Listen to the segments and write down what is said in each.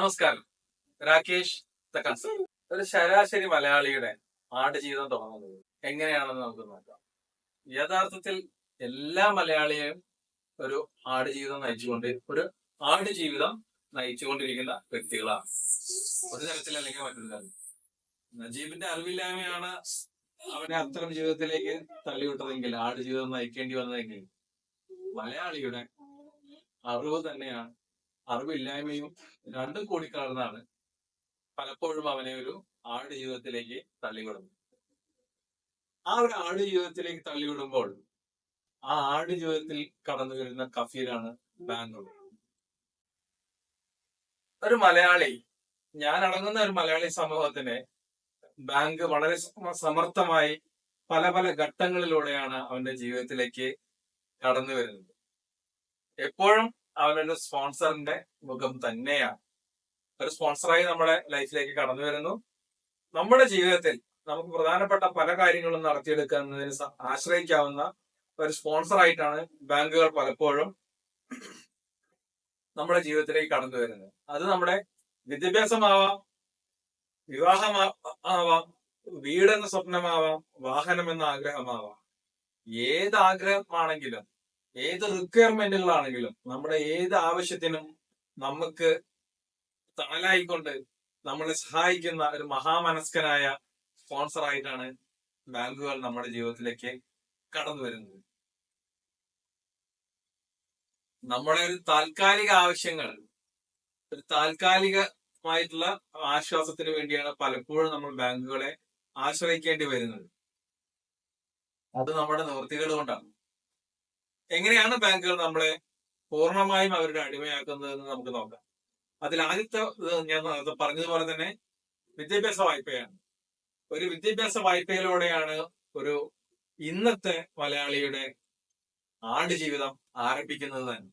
നമസ്കാരം. രാകേഷ് തക്കാസ് ഒരു ശരാശരി മലയാളിയുടെ ആടുജീവിതം തുടങ്ങുന്നത് എങ്ങനെയാണെന്ന് നമുക്ക് നോക്കാം. യഥാർത്ഥത്തിൽ എല്ലാ മലയാളിയെയും ഒരു ആടുജീവിതം നയിച്ചുകൊണ്ട് ഒരു ആടുജീവിതം നയിച്ചുകൊണ്ടിരിക്കുന്ന വ്യക്തികളാണ്. ഒരു തരത്തിൽ അല്ലെങ്കിൽ മറ്റൊരു തരത്തിൽ. നജീബിന്റെ അറിവില്ലായ്മയാണ് അവനെ അത്തരം ജീവിതത്തിലേക്ക് തള്ളിവിട്ടതെങ്കിൽ ആടുജീവിതം നയിക്കേണ്ടി വന്നതെങ്കിൽ മലയാളിയുടെ അറിവ് തന്നെയാണ് അറിവില്ലായ്മയും രണ്ടും കൂടി കലർന്നാണ് പലപ്പോഴും അവനെ ഒരു ആട് ജീവിതത്തിലേക്ക് തള്ളിവിടുന്നത്. ആ ഒരു ആട് ജീവിതത്തിലേക്ക് തള്ളിവിടുമ്പോൾ ആ ആട് ജീവിതത്തിൽ കടന്നു വരുന്ന കഫീലാണ് ബാംഗ്ലൂർ. ഒരു മലയാളി ഞാൻ അടങ്ങുന്ന ഒരു മലയാളി സമൂഹത്തിന് ബാങ്ക് വളരെ സമർത്ഥമായി പല പല ഘട്ടങ്ങളിലൂടെയാണ് അവന്റെ ജീവിതത്തിലേക്ക് കടന്നു വരുന്നത്. എപ്പോഴും അവനൊരു സ്പോൺസറിന്റെ മുഖം തന്നെയാണ്. ഒരു സ്പോൺസറായി നമ്മുടെ ലൈഫിലേക്ക് കടന്നു വരുന്നു. നമ്മുടെ ജീവിതത്തിൽ നമുക്ക് പ്രധാനപ്പെട്ട പല കാര്യങ്ങളും നടത്തിയെടുക്കുന്നതിന് ആശ്രയിക്കാവുന്ന ഒരു സ്പോൺസറായിട്ടാണ് ബാങ്കുകൾ പലപ്പോഴും നമ്മുടെ ജീവിതത്തിലേക്ക് കടന്നു വരുന്നത്. അത് നമ്മുടെ വിദ്യാഭ്യാസമാവാം വിവാഹമാവാം വീടെന്ന സ്വപ്നമാവാം വാഹനം എന്ന ആഗ്രഹമാവാം. ഏത് ആഗ്രഹമാണെങ്കിലും ഏത് റിക്വയർമെന്റുകളാണെങ്കിലും നമ്മുടെ ഏത് ആവശ്യത്തിനും നമുക്ക് തണലായിക്കൊണ്ട് നമ്മളെ സഹായിക്കുന്ന ഒരു മഹാമനസ്കനായ സ്പോൺസർ ആയിട്ടാണ് ബാങ്കുകൾ നമ്മുടെ ജീവിതത്തിലേക്ക് കടന്നു വരുന്നത്. നമ്മുടെ ഒരു താൽക്കാലിക ആവശ്യങ്ങൾ ഒരു താൽക്കാലികമായിട്ടുള്ള ആശ്വാസത്തിന് വേണ്ടിയാണ് പലപ്പോഴും നമ്മൾ ബാങ്കുകളെ ആശ്രയിക്കേണ്ടി വരുന്നത്. അത് നമ്മുടെ നിവൃത്തികൾ കൊണ്ടാണ്. എങ്ങനെയാണ് ബാങ്കുകൾ നമ്മളെ പൂർണമായും അവരുടെ അടിമയാക്കുന്നതെന്ന് നമുക്ക് നോക്കാം. അതിൽ ആദ്യത്തെ ഞാൻ പറഞ്ഞതുപോലെ തന്നെ വിദ്യാഭ്യാസ വായ്പയാണ്. ഒരു വിദ്യാഭ്യാസ വായ്പയിലൂടെയാണ് ഒരു ഇന്നത്തെ മലയാളിയുടെ ആട് ജീവിതം ആരംഭിക്കുന്നത് തന്നെ.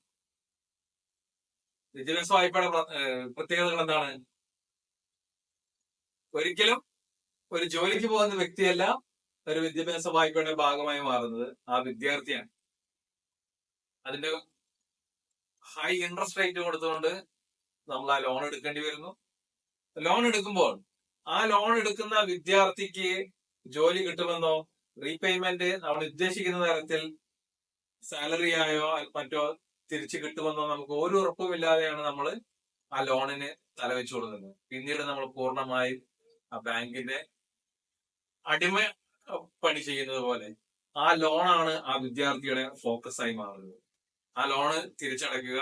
വിദ്യാഭ്യാസ വായ്പയുടെ പ്രത്യേകതകൾ എന്താണ്? ഒരിക്കലും ഒരു ജോലിക്ക് പോകുന്ന വ്യക്തിയല്ല ഒരു വിദ്യാഭ്യാസ വായ്പയുടെ ഭാഗമായി മാറുന്നത്. ആ വിദ്യാർത്ഥിയാണ്. അതിന്റെ ഹൈ ഇൻട്രസ്റ്റ് റേറ്റ് കൊടുത്തുകൊണ്ട് നമ്മൾ ആ ലോൺ എടുക്കേണ്ടി വരുന്നു. ലോൺ എടുക്കുമ്പോൾ ആ ലോൺ എടുക്കുന്ന വിദ്യാർത്ഥിക്ക് ജോലി കിട്ടുമെന്നോ റീപേയ്മെന്റ് നമ്മൾ ഉദ്ദേശിക്കുന്ന തരത്തിൽ സാലറി ആയോ മറ്റോ തിരിച്ചു കിട്ടുമെന്നോ നമുക്ക് ഒരു ഉറപ്പുമില്ലാതെയാണ് നമ്മൾ ആ ലോണിന് തലവെച്ചു കൊടുക്കുന്നത്. പിന്നീട് നമ്മൾ പൂർണമായി ആ ബാങ്കിന്റെ അടിമ പണി ചെയ്യുന്നത് പോലെ ആ ലോണാണ് ആ വിദ്യാർത്ഥിയുടെ ഫോക്കസ് ആയി മാറുന്നത്. ആ ലോണ് തിരിച്ചടയ്ക്കുക.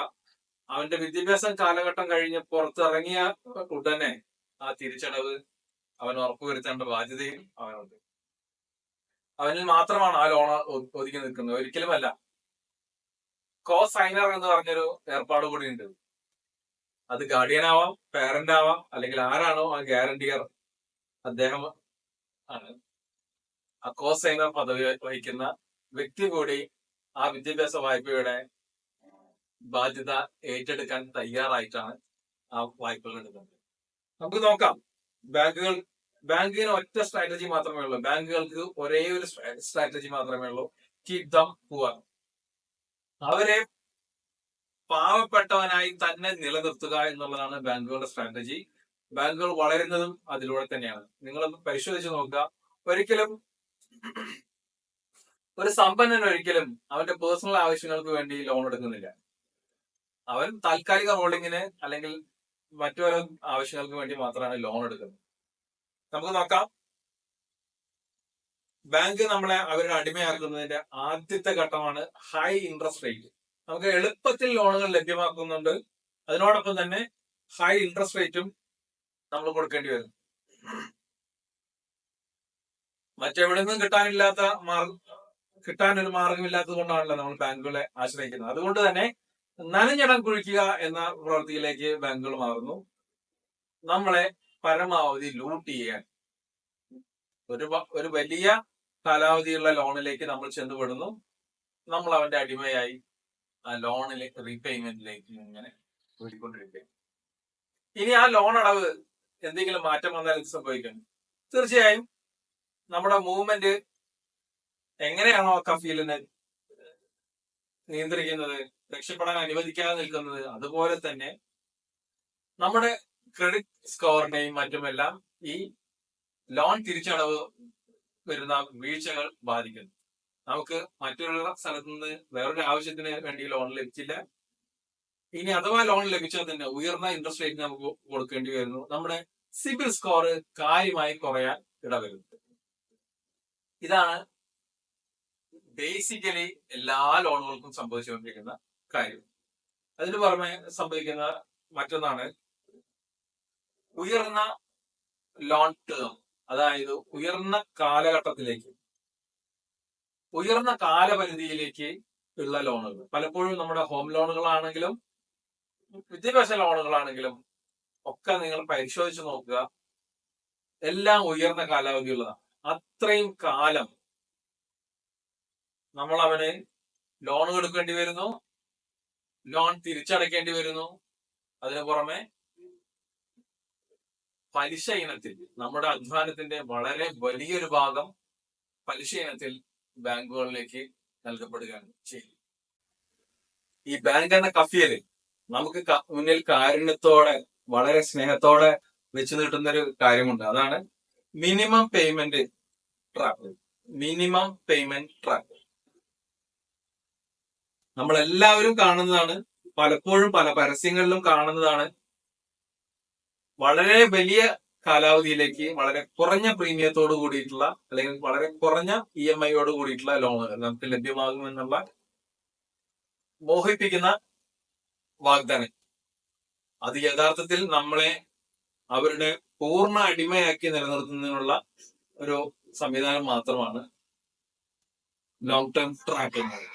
അവന്റെ വിദ്യാഭ്യാസം കാലഘട്ടം കഴിഞ്ഞ് പുറത്തിറങ്ങിയ ഉടനെ ആ തിരിച്ചടവ് അവൻ ഉറപ്പുവരുത്തേണ്ട ബാധ്യതയും അവനുണ്ട്. അവനിൽ മാത്രമാണ് ആ ലോൺ ഒതുക്കി നിൽക്കുന്നത്. ഒരിക്കലുമല്ല. കോ സൈനർ എന്ന് പറഞ്ഞൊരു ഏർപ്പാട് കൂടി ഉണ്ട്. അത് ഗാർഡിയൻ ആവാം പേരന്റ് ആവാം അല്ലെങ്കിൽ ആരാണോ ആ ഗ്യാരണ്ടിയർ അദ്ദേഹം ആണ്. ആ കോ സൈനർ പദവി വഹിക്കുന്ന വ്യക്തി കൂടി ആ വിദ്യാഭ്യാസ വായ്പയുടെ ബാധ്യത ഏറ്റെടുക്കാൻ തയ്യാറായിട്ടാണ് ആ വായ്പകൾ എടുക്കുന്നത്. നമുക്ക് നോക്കാം. ബാങ്കുകൾ ബാങ്കിന് ഒറ്റ സ്ട്രാറ്റജി മാത്രമേ ഉള്ളൂ. ബാങ്കുകൾക്ക് ഒരേ ഒരു സ്ട്രാറ്റജി മാത്രമേ ഉള്ളൂ. കീപ് ദം പുവർ അവരെ പാവപ്പെട്ടവനായി തന്നെ നിലനിർത്തുക എന്നുള്ളതാണ് ബാങ്കുകളുടെ സ്ട്രാറ്റജി ബാങ്കുകൾ വളരുന്നതും അതിലൂടെ തന്നെയാണ്. നിങ്ങളൊന്ന് പരിശോധിച്ച് നോക്കുക. ഒരിക്കലും ഒരു സമ്പന്നൻ ഒരിക്കലും അവന്റെ പേഴ്സണൽ ആവശ്യങ്ങൾക്ക് വേണ്ടി ലോൺ എടുക്കുന്നില്ല. അവൻ താൽക്കാലിക ഹോൾഡിങ്ങിന് അല്ലെങ്കിൽ മറ്റു ആവശ്യങ്ങൾക്ക് വേണ്ടി മാത്രമാണ് ലോൺ എടുക്കുന്നത്. നമുക്ക് നോക്കാം. ബാങ്ക് നമ്മളെ അവരുടെ അടിമയാക്കുന്നതിന്റെ ആദ്യത്തെ ഘട്ടമാണ് ഹൈ ഇൻട്രസ്റ്റ് റേറ്റ് നമുക്ക് എളുപ്പത്തിൽ ലോണുകൾ ലഭ്യമാക്കുന്നുണ്ട്. അതിനോടൊപ്പം തന്നെ ഹൈ ഇൻട്രസ്റ്റ് റേറ്റും നമ്മൾ കൊടുക്കേണ്ടി വരും. മറ്റെവിടെ നിന്നും കിട്ടാനില്ലാത്ത മാർഗം കിട്ടാനൊരു മാർഗമില്ലാത്തത് കൊണ്ടാണല്ലോ നമ്മൾ ബാങ്കുകളെ ആശ്രയിക്കുന്നത്. അതുകൊണ്ട് തന്നെ നനഞ്ഞിടം കുഴിക്കുക എന്ന പ്രവൃത്തിയിലേക്ക് ബാങ്കുകൾ മാറുന്നു. നമ്മളെ പരമാവധി ലൂട്ട് ചെയ്യാൻ. ഒരു ഒരു വലിയ കാലാവധിയുള്ള ലോണിലേക്ക് നമ്മൾ ചെന്നുപെടുന്നു. നമ്മൾ അവന്റെ അടിമയായി ആ ലോണിലെ റീപേയ്മെന്റിലേക്ക് ഇങ്ങനെ പോയിക്കൊണ്ടിരിക്കുക ഇനി ആ ലോൺ അടവ് എന്തെങ്കിലും മാറ്റം വന്നാൽ എന്ത് സംഭവിക്കും? തീർച്ചയായും നമ്മുടെ മൂവ്മെന്റ് എങ്ങനെയാണോ കഫീലിനെ നിയന്ത്രിക്കുന്നത് രക്ഷപ്പെടാൻ അനുവദിക്കാതെ നിൽക്കുന്നത് അതുപോലെ തന്നെ നമ്മുടെ ക്രെഡിറ്റ് സ്കോറിനെയും മറ്റുമെല്ലാം ഈ ലോൺ തിരിച്ചടവ് വരുന്ന വീഴ്ചകൾ ബാധിക്കുന്നു. നമുക്ക് മറ്റുള്ള സ്ഥലത്ത് നിന്ന് വേറൊരു ആവശ്യത്തിന് വേണ്ടി ലോൺ ലഭിച്ചില്ല. ഇനി അഥവാ ലോൺ ലഭിച്ചാൽ തന്നെ ഉയർന്ന ഇൻട്രസ്റ്റ് റേറ്റ് നമുക്ക് കൊടുക്കേണ്ടി വരുന്നു. നമ്മുടെ സിബിൽ സ്കോർ കാര്യമായി കുറയാൻ ഇടവരുന്നു ഇതാണ് ബേസിക്കലി എല്ലാ ലോണുകൾക്കും സംഭവിച്ചുകൊണ്ടിരിക്കുന്ന കാര്യം. അതിന് പുറമെ സംഭവിക്കുന്ന മറ്റൊന്നാണ് ഉയർന്ന ലോൺ ടേം അതായത് ഉയർന്ന കാലഘട്ടത്തിലേക്ക് ഉയർന്ന കാലപരിധിയിലേക്ക് ഉള്ള ലോണുകൾ പലപ്പോഴും നമ്മുടെ ഹോം ലോണുകളാണെങ്കിലും വിദ്യാഭ്യാസ ലോണുകളാണെങ്കിലും ഒക്കെ നിങ്ങൾ പരിശോധിച്ച് നോക്കുക. എല്ലാം ഉയർന്ന കാലാവധിയുള്ളതാണ്. അത്രയും കാലം നമ്മൾ അവന് ലോൺ കൊടുക്കേണ്ടി വരുന്നു. ലോൺ തിരിച്ചടയ്ക്കേണ്ടി വരുന്നു. അതിനു പുറമെ പലിശ ഇനത്തിൽ നമ്മുടെ അധ്വാനത്തിന്റെ വളരെ വലിയൊരു ഭാഗം പലിശ ഇനത്തിൽ ബാങ്കുകളിലേക്ക് നൽകപ്പെടുകയാണ് ചെയ്യുന്നത് ഈ ബാങ്ക് എന്ന കഫിയൽ നമുക്ക് മുന്നിൽ കാരുണ്യത്തോടെ വളരെ സ്നേഹത്തോടെ വെച്ച് നീട്ടുന്ന ഒരു കാര്യമുണ്ട്. അതാണ് minimum payment trap minimum payment trap നമ്മൾ എല്ലാവരും കാണുന്നതാണ് പലപ്പോഴും പല പരസ്യങ്ങളിലും കാണുന്നതാണ്. വളരെ വലിയ കാലാവധിയിലേക്ക് വളരെ കുറഞ്ഞ പ്രീമിയത്തോട് കൂടിയിട്ടുള്ള അല്ലെങ്കിൽ വളരെ കുറഞ്ഞ ഇ എം ഐയോട് കൂടിയിട്ടുള്ള ലോണുകൾ നമുക്ക് ലഭ്യമാകുമെന്നുള്ള മോഹിപ്പിക്കുന്ന വാഗ്ദാനം. അത് യഥാർത്ഥത്തിൽ നമ്മളെ അവരുടെ പൂർണ അടിമയാക്കി നിലനിർത്തുന്നതിനുള്ള ഒരു സംവിധാനം മാത്രമാണ് ലോങ് ടേം എന്നത്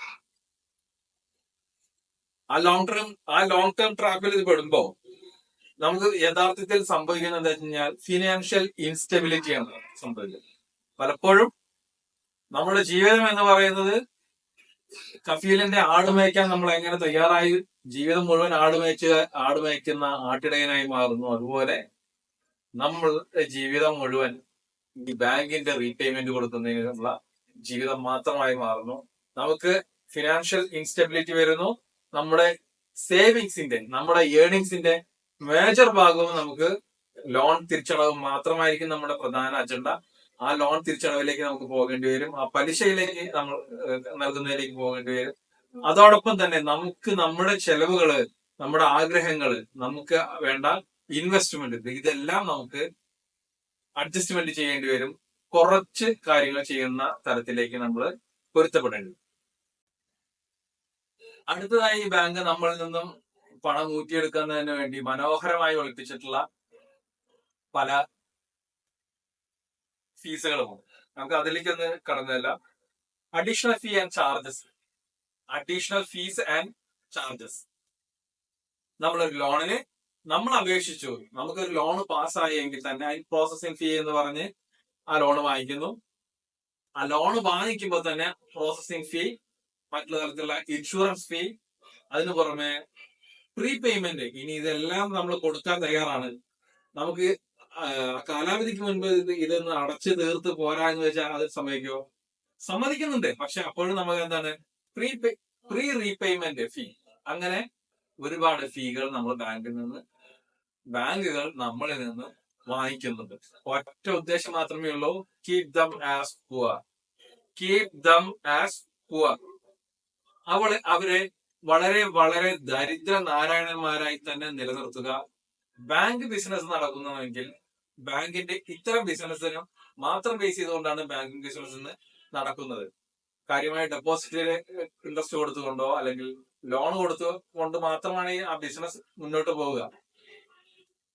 ആ ലോങ് ടേം ആ ലോങ് ടേം ട്രാക്കിൽ ഇത് പെടുമ്പോ നമുക്ക് യഥാർത്ഥത്തിൽ സംഭവിക്കുന്നത് എന്താ വെച്ച് കഴിഞ്ഞാൽ ഫിനാൻഷ്യൽ ഇൻസ്റ്റെബിലിറ്റിയാണ് സംഭവിക്കുന്നത്. പലപ്പോഴും നമ്മുടെ ജീവിതം എന്ന് പറയുന്നത് കഫീലിന്റെ ആടുമേക്കാൻ നമ്മൾ എങ്ങനെ തയ്യാറായി? ജീവിതം മുഴുവൻ ആട് ആടുമേക്കുന്ന ആട്ടിടയനായി മാറുന്നു. അതുപോലെ നമ്മൾ ജീവിതം മുഴുവൻ ഈ ബാങ്കിന്റെ റീപേയ്മെന്റ് കൊടുക്കുന്നതിനുള്ള ജീവിതം മാത്രമായി മാറുന്നു. നമുക്ക് ഫിനാൻഷ്യൽ ഇൻസ്റ്റെബിലിറ്റി വരുന്നു. നമ്മുടെ സേവിങ്സിന്റെ നമ്മുടെ ഏർണിങ്സിന്റെ മേജർ ഭാഗവും നമുക്ക് ലോൺ തിരിച്ചടവ് മാത്രമായിരിക്കും നമ്മുടെ പ്രധാന അജണ്ട ആ ലോൺ തിരിച്ചടവിലേക്ക് നമുക്ക് പോകേണ്ടി വരും. ആ പലിശയിലേക്ക് നമ്മൾ നൽകുന്നതിലേക്ക് പോകേണ്ടി വരും. അതോടൊപ്പം തന്നെ നമുക്ക് നമ്മുടെ ചെലവുകൾ നമ്മുടെ ആഗ്രഹങ്ങൾ നമുക്ക് വേണ്ട ഇൻവെസ്റ്റ്മെന്റ് ഇതെല്ലാം നമുക്ക് അഡ്ജസ്റ്റ്മെന്റ് ചെയ്യേണ്ടി വരും. കുറച്ച് കാര്യങ്ങൾ ചെയ്യുന്ന തരത്തിലേക്ക് നമ്മൾ പൊരുത്തപ്പെടേണ്ടി. അടുത്തതായി ഈ ബാങ്ക് നമ്മളിൽ നിന്നും പണം ഊറ്റിയെടുക്കുന്നതിന് വേണ്ടി മനോഹരമായി ഒളിപ്പിച്ചിട്ടുള്ള പല ഫീസുകളുമുണ്ട് നമുക്ക് അതിലേക്കൊന്ന് കടന്നതല്ല additional fee and charges additional fees and charges നമ്മളൊരു ലോണിന് നമ്മൾ അപേക്ഷിച്ചു നമുക്കൊരു ലോൺ പാസ്സായി എങ്കിൽ തന്നെ അതിന് പ്രോസസ്സിംഗ് ഫീ എന്ന് പറഞ്ഞ് ആ ലോൺ വാങ്ങിക്കുന്നു. ആ ലോൺ വാങ്ങിക്കുമ്പോൾ തന്നെ പ്രോസസ്സിംഗ് ഫീ മറ്റുള്ള തരത്തിലുള്ള ഇൻഷുറൻസ് ഫീ അതിനു പുറമെ പ്രീ പേയ്മെന്റ് ഇനി ഇതെല്ലാം നമ്മൾ കൊടുക്കാൻ തയ്യാറാണ്. നമുക്ക് കാലാവധിക്ക് മുൻപ് ഇത് ഇതൊന്ന് അടച്ച് തീർത്ത് പോരാ എന്ന് വെച്ചാൽ അത് സമ്മതിക്കോ? സമ്മതിക്കുന്നുണ്ട്. പക്ഷെ അപ്പോഴും നമുക്ക് എന്താണ്? പ്രീ പ്രീ റീപേയ്മെന്റ് ഫീ അങ്ങനെ ഒരുപാട് ഫീകൾ നമ്മൾ ബാങ്കിൽ നിന്ന് ബാങ്കുകൾ നമ്മളിൽ നിന്ന് വാങ്ങിക്കുന്നുണ്ട്. ഒറ്റ ഉദ്ദേശം മാത്രമേ ഉള്ളൂ. Keep them as poor keep them as poor അവൾ അവരെ വളരെ വളരെ ദരിദ്ര നാരായണന്മാരായി തന്നെ നിലനിർത്തുക. ബാങ്ക് ബിസിനസ് നടക്കുന്നുവെങ്കിൽ ബാങ്കിന്റെ ഇത്തരം ബിസിനസ്സിനും മാത്രം ബേസ് ചെയ്തുകൊണ്ടാണ് ബാങ്കിങ് ബിസിനസ് നടക്കുന്നത്. കാര്യമായ ഡെപ്പോസിറ്റിന് ഇൻട്രസ്റ്റ് കൊടുത്തുകൊണ്ടോ അല്ലെങ്കിൽ ലോൺ കൊടുത്തു കൊണ്ട് മാത്രമാണ് ആ ബിസിനസ് മുന്നോട്ട് പോവുക.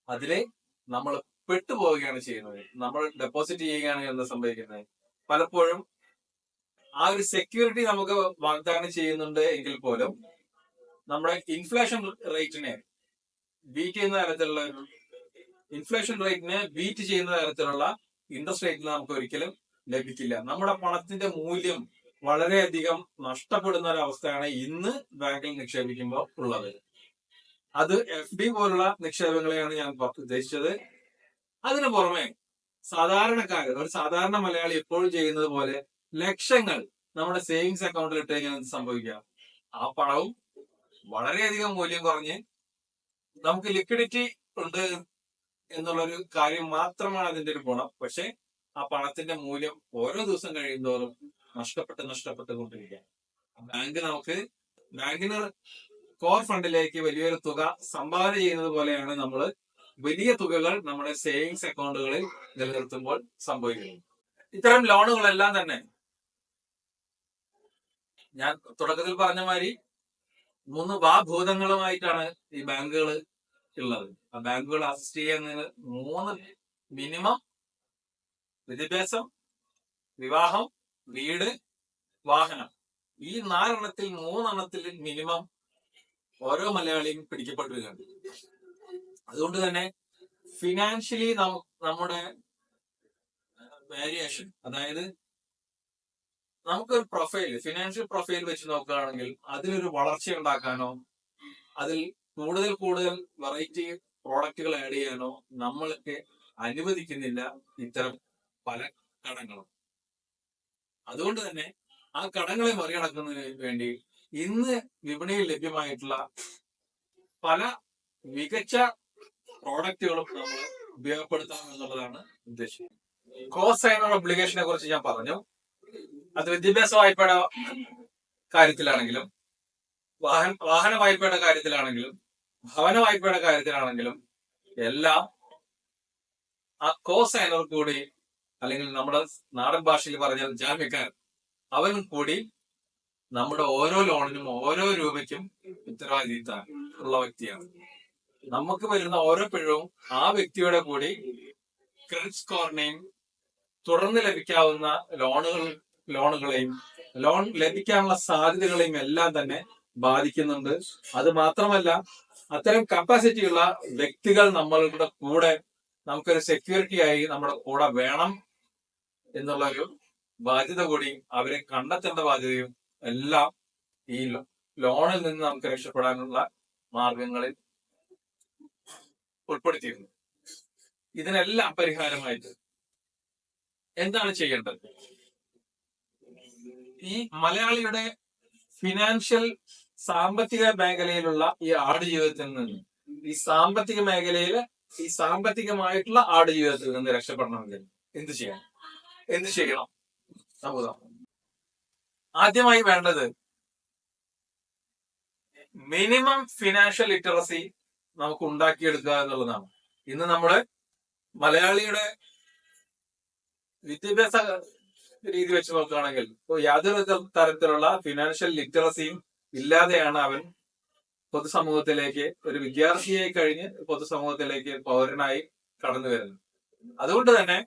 അതിലെ നമ്മൾ പെട്ടുപോവുകയാണ് ചെയ്യുന്നത്. നമ്മൾ ഡെപ്പോസിറ്റ് ചെയ്യുകയാണ് എന്ന് സംഭവിക്കുന്നത്? പലപ്പോഴും ആ ഒരു സെക്യൂരിറ്റി നമുക്ക് വാഗ്ദാനം ചെയ്യുന്നുണ്ട് എങ്കിൽ പോലും നമ്മുടെ ഇൻഫ്ലേഷൻ റേറ്റിനെ ബീറ്റ് ചെയ്യുന്ന തരത്തിലുള്ള ഇൻഫ്ലേഷൻ റേറ്റിനെ ബീറ്റ് ചെയ്യുന്ന തരത്തിലുള്ള ഇൻട്രസ്റ്റ് റേറ്റിൽ നമുക്ക് ഒരിക്കലും ലഭിക്കില്ല. നമ്മുടെ പണത്തിന്റെ മൂല്യം വളരെയധികം നഷ്ടപ്പെടുന്ന ഒരു അവസ്ഥയാണ് ഇന്ന് ബാങ്കിൽ നിക്ഷേപിക്കുമ്പോൾ ഉള്ളത്. അത് എഫ് ഡി പോലുള്ള നിക്ഷേപങ്ങളെയാണ് ഞാൻ ഉദ്ദേശിച്ചത്. അതിനു പുറമെ സാധാരണക്കാർ ഒരു സാധാരണ മലയാളി എപ്പോഴും ചെയ്യുന്നത് പോലെ ലക്ഷങ്ങൾ നമ്മുടെ സേവിങ്സ് അക്കൗണ്ടിൽ ഇട്ട് കഴിഞ്ഞാൽ എന്ത് ആ പണവും വളരെയധികം മൂല്യം കുറഞ്ഞ് നമുക്ക് ലിക്വിഡിറ്റി ഉണ്ട് എന്നുള്ളൊരു കാര്യം മാത്രമാണ് അതിന്റെ ഒരു ഗുണം. പക്ഷെ ആ പണത്തിന്റെ മൂല്യം ഓരോ ദിവസം കഴിയുമോറും നഷ്ടപ്പെട്ട് നഷ്ടപ്പെട്ട് കൊണ്ടിരിക്കുക ബാങ്ക് നമുക്ക് ബാങ്കിന് കോർ ഫണ്ടിലേക്ക് വലിയൊരു തുക സംഭാവന ചെയ്യുന്നത് പോലെയാണ് നമ്മൾ വലിയ തുകകൾ നമ്മുടെ സേവിങ്സ് അക്കൗണ്ടുകളിൽ നിലനിർത്തുമ്പോൾ സംഭവിക്കുന്നത്. ഇത്തരം ലോണുകളെല്ലാം തന്നെ ഞാൻ തുടക്കത്തിൽ പറഞ്ഞ മാതിരി മൂന്ന് വാഭൂതങ്ങളുമായിട്ടാണ് ഈ ബാങ്കുകൾ ഉള്ളത്. ആ ബാങ്കുകൾ അസിസ്റ്റ് ചെയ്യുന്നതിന് മൂന്ന് മിനിമം വിദ്യാഭ്യാസം വിവാഹം വീട് വാഹനം. ഈ നാലെണ്ണത്തിൽ മൂന്നെണ്ണത്തിൽ മിനിമം ഓരോ മലയാളിയും പിടിക്കപ്പെട്ടിട്ടുണ്ട് അതുകൊണ്ട് തന്നെ ഫിനാൻഷ്യലി നമ്മുടെ വേരിയേഷൻ അതായത് നമുക്കൊരു പ്രൊഫൈൽ ഫിനാൻഷ്യൽ പ്രൊഫൈൽ വെച്ച് നോക്കുകയാണെങ്കിൽ അതിലൊരു വളർച്ച ഉണ്ടാക്കാനോ അതിൽ കൂടുതൽ കൂടുതൽ വെറൈറ്റി പ്രോഡക്റ്റുകൾ ആഡ് ചെയ്യാനോ നമ്മൾക്ക് അനുവദിക്കുന്നില്ല ഇത്തരം പല കടങ്ങളും. അതുകൊണ്ട് തന്നെ ആ കടങ്ങളെ മറികടക്കുന്നതിന് വേണ്ടി ഇന്ന് വിപണിയിൽ ലഭ്യമായിട്ടുള്ള പല മികച്ച പ്രോഡക്റ്റുകളും നമ്മൾ ഉപയോഗപ്പെടുത്താം എന്നുള്ളതാണ് ഉദ്ദേശം. കോസൈൻ ഒബ്ലിഗേഷനെ കുറിച്ച് ഞാൻ പറഞ്ഞു. അത് വിദ്യാഭ്യാസ വായ്പയുടെ കാര്യത്തിലാണെങ്കിലും വാഹന വാഹന വായ്പയുടെ കാര്യത്തിലാണെങ്കിലും ഭവന വായ്പയുടെ കാര്യത്തിലാണെങ്കിലും എല്ലാം ആ കോസൈനർ കൂടി അല്ലെങ്കിൽ നമ്മുടെ നാടൻ ഭാഷയിൽ പറഞ്ഞാൽ ജാമ്യക്കാർ അവനും കൂടി നമ്മുടെ ഓരോ ലോണിനും ഓരോ രൂപയ്ക്കും ഉത്തരവാദിത്ത ഉള്ള വ്യക്തിയാണ്. നമുക്ക് വരുന്ന ഓരോ പിഴവും ആ വ്യക്തിയുടെ കൂടി ക്രെഡിറ്റ് സ്കോറിനെയും തുടർന്ന് ലഭിക്കാവുന്ന ലോണുകൾ ലോണുകളെയും ലോൺ ലഭിക്കാനുള്ള സാധ്യതകളെയും എല്ലാം തന്നെ ബാധിക്കുന്നുണ്ട്. അത് മാത്രമല്ല അത്തരം കപ്പാസിറ്റി ഉള്ള വ്യക്തികൾ നമ്മളുടെ കൂടെ നമുക്കൊരു സെക്യൂരിറ്റി ആയി നമ്മുടെ കൂടെ വേണം എന്നുള്ള ഒരു ബാധ്യത കൂടി അവരെ കണ്ടെത്തേണ്ട ബാധ്യതയും എല്ലാം ഈ ലോണിൽ നിന്ന് നമുക്ക് രക്ഷപ്പെടാനുള്ള മാർഗങ്ങളിൽ ഉൾപ്പെടുത്തിയിരുന്നു ഇതിനെല്ലാം പരിഹാരമായിട്ട് എന്താണ് ചെയ്യേണ്ടത്? ഈ മലയാളിയുടെ ഫിനാൻഷ്യൽ സാമ്പത്തിക മേഖലയിലുള്ള ഈ ആടുജീവിതത്തിൽ നിന്ന് ഈ സാമ്പത്തിക മേഖലയിലെ ഈ സാമ്പത്തികമായിട്ടുള്ള ആടുജീവിതത്തിൽ നിന്ന് രക്ഷപ്പെടണമെങ്കിൽ എന്ത് ചെയ്യണം? എന്ത് ചെയ്യണം? നമുക്ക് ആദ്യമായി വേണ്ടത് മിനിമം ഫിനാൻഷ്യൽ ലിറ്ററസി നമുക്ക് ഉണ്ടാക്കിയെടുക്കുക എന്നുള്ളതാണ്. ഇന്ന് നമ്മുടെ മലയാളിയുടെ വിദ്യാഭ്യാസ രീതി വെച്ച് നോക്കുകയാണെങ്കിൽ യാതൊരു തരത്തിലുള്ള ഫിനാൻഷ്യൽ ലിറ്ററസിയും ഇല്ലാതെയാണ് അവൻ പൊതുസമൂഹത്തിലേക്ക് ഒരു വിദ്യാർത്ഥിയായി കഴിഞ്ഞ് പൊതുസമൂഹത്തിലേക്ക് പൗരനായി കടന്നു വരുന്നത്. അതുകൊണ്ട് തന്നെ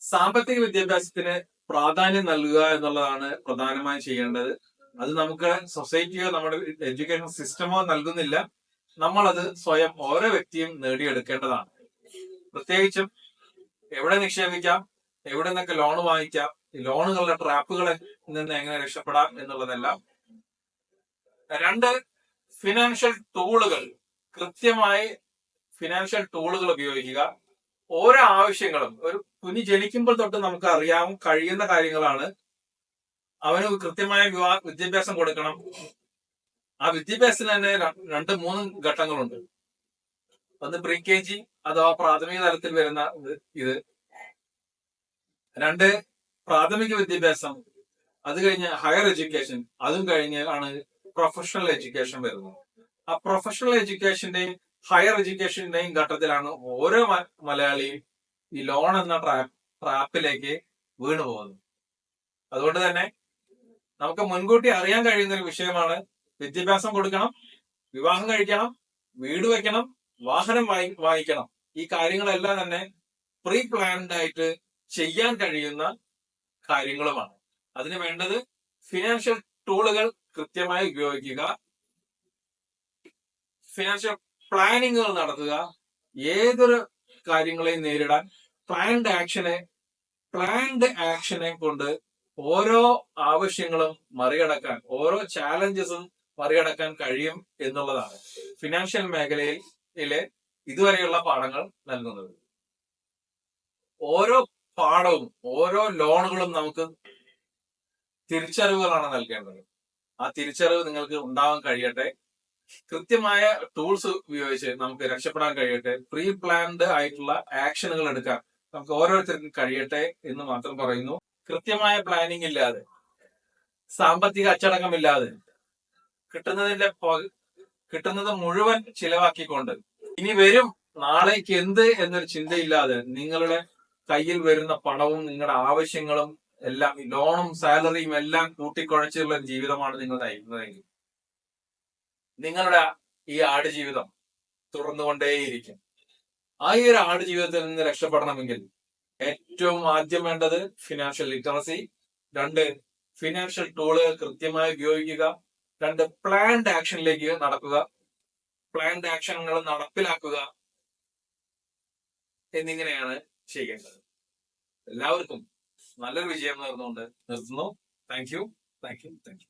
സാമ്പത്തിക വിദ്യാഭ്യാസത്തിന് പ്രാധാന്യം നൽകുക എന്നുള്ളതാണ് പ്രധാനമായും ചെയ്യേണ്ടത്. അത് നമുക്ക് സൊസൈറ്റിയോ നമ്മുടെ എഡ്യൂക്കേഷൻ സിസ്റ്റമോ നൽകുന്നില്ല. നമ്മളത് സ്വയം ഓരോ വ്യക്തിയും നേടിയെടുക്കേണ്ടതാണ്. പ്രത്യേകിച്ചും എവിടെ നിക്ഷേപിക്കാം എവിടെ നിന്നൊക്കെ ലോൺ വാങ്ങിക്കാം ലോണുകളുടെ ട്രാപ്പുകളിൽ നിന്ന് എങ്ങനെ രക്ഷപ്പെടാം എന്നുള്ളതെല്ലാം. രണ്ട് ഫിനാൻഷ്യൽ ടൂളുകൾ കൃത്യമായി ഫിനാൻഷ്യൽ ടൂളുകൾ ഉപയോഗിക്കുക. ഓരോ ആവശ്യങ്ങളും ഒരു കുഞ്ഞ് ജനിക്കുമ്പോൾ തൊട്ട് നമുക്ക് അറിയാവും കഴിയുന്ന കാര്യങ്ങളാണ്. അവന് കൃത്യമായ വിവാ വിദ്യാഭ്യാസം കൊടുക്കണം. ആ വിദ്യാഭ്യാസത്തിന് തന്നെ രണ്ട് മൂന്ന് ഘട്ടങ്ങളുണ്ട്. ഒന്ന് പ്രീ കെ ജി അഥവാ പ്രാഥമിക തലത്തിൽ വരുന്ന ഇത്. രണ്ട് പ്രാഥമിക വിദ്യാഭ്യാസം അത് കഴിഞ്ഞ് ഹയർ എഡ്യൂക്കേഷൻ അതും കഴിഞ്ഞ് ആണ് പ്രൊഫഷണൽ എഡ്യൂക്കേഷൻ വരുന്നത്. ആ പ്രൊഫഷണൽ എഡ്യൂക്കേഷന്റെയും ഹയർ എഡ്യൂക്കേഷന്റെയും ഘട്ടത്തിലാണ് ഓരോ മലയാളിയും ഈ ലോൺ എന്ന ട്രാപ്പ് ട്രാപ്പിലേക്ക് വീണു പോകുന്നത്. അതുകൊണ്ട് തന്നെ നമുക്ക് മുൻകൂട്ടി അറിയാൻ കഴിയുന്ന ഒരു വിഷയമാണ് വിദ്യാഭ്യാസം കൊടുക്കണം വിവാഹം കഴിക്കണം വീട് വെക്കണം വാഹനം വാങ്ങി വാങ്ങിക്കണം. ഈ കാര്യങ്ങളെല്ലാം തന്നെ പ്രീ പ്ലാൻഡ് ആയിട്ട് ചെയ്യാൻ കഴിയുന്ന കാര്യങ്ങളുമാണ്. അതിന് വേണ്ടത് ഫിനാൻഷ്യൽ ടൂളുകൾ കൃത്യമായി ഉപയോഗിക്കുക. ഫിനാൻഷ്യൽ പ്ലാനിങ്ങുകൾ നടത്തുക. ഏതൊരു കാര്യങ്ങളെയും നേരിടാൻ പ്ലാൻഡ് ആക്ഷനെ പ്ലാൻഡ് ആക്ഷനെ കൊണ്ട് ഓരോ ആവശ്യങ്ങളും മറികടക്കാൻ ഓരോ ചാലഞ്ചസും മറികടക്കാൻ കഴിയും എന്നുള്ളതാണ് ഫിനാൻഷ്യൽ മേഖലയിലെ ഇതുവരെയുള്ള പാഠങ്ങൾ നൽകുന്നത്. ഓരോ പാഠവും ഓരോ ലോണുകളും നമുക്ക് തിരിച്ചറിവുകളാണ് നൽകേണ്ടത്. ആ തിരിച്ചറിവ് നിങ്ങൾക്ക് ഉണ്ടാവാൻ കഴിയട്ടെ. കൃത്യമായ ടൂൾസ് ഉപയോഗിച്ച് നമുക്ക് രക്ഷപ്പെടാൻ കഴിയട്ടെ. പ്രീ പ്ലാൻഡ് ആയിട്ടുള്ള ആക്ഷനുകൾ എടുക്കാൻ നമുക്ക് ഓരോരുത്തർക്കും കഴിയട്ടെ എന്ന് മാത്രം പറയുന്നു. കൃത്യമായ പ്ലാനിങ് ഇല്ലാതെ സാമ്പത്തിക അച്ചടക്കമില്ലാതെ കിട്ടുന്നതിന്റെ കിട്ടുന്നത് മുഴുവൻ ചിലവാക്കിക്കൊണ്ട് ഇനി വരും നാളേക്ക് എന്ത് എന്നൊരു ചിന്തയില്ലാതെ നിങ്ങളുടെ കയ്യിൽ വരുന്ന പണവും നിങ്ങളുടെ ആവശ്യങ്ങളും എല്ലാം ലോണും സാലറിയും എല്ലാം കൂട്ടിക്കുഴച്ചുള്ള ജീവിതമാണ് നിങ്ങൾ നയിക്കുന്നതെങ്കിൽ നിങ്ങളുടെ ഈ ആടുജീവിതം തുടർന്നുകൊണ്ടേയിരിക്കും. ആ ഈ ഒരു ആടുജീവിതത്തിൽ നിന്ന് രക്ഷപ്പെടണമെങ്കിൽ ഏറ്റവും ആദ്യം വേണ്ടത് ഫിനാൻഷ്യൽ ലിറ്ററസി രണ്ട് ഫിനാൻഷ്യൽ ടൂളുകൾ കൃത്യമായി ഉപയോഗിക്കുക രണ്ട് പ്ലാൻഡ് ആക്ഷനിലേക്ക് നടക്കുക പ്ലാൻഡ് ആക്ഷനുകൾ നടപ്പിലാക്കുക എന്നിങ്ങനെയാണ് ചെയ്യേണ്ടത്. എല്ലാവർക്കും നല്ലൊരു വിജയം നേർന്നുകൊണ്ട് നിർത്തുന്നു. Thank you thank you thank you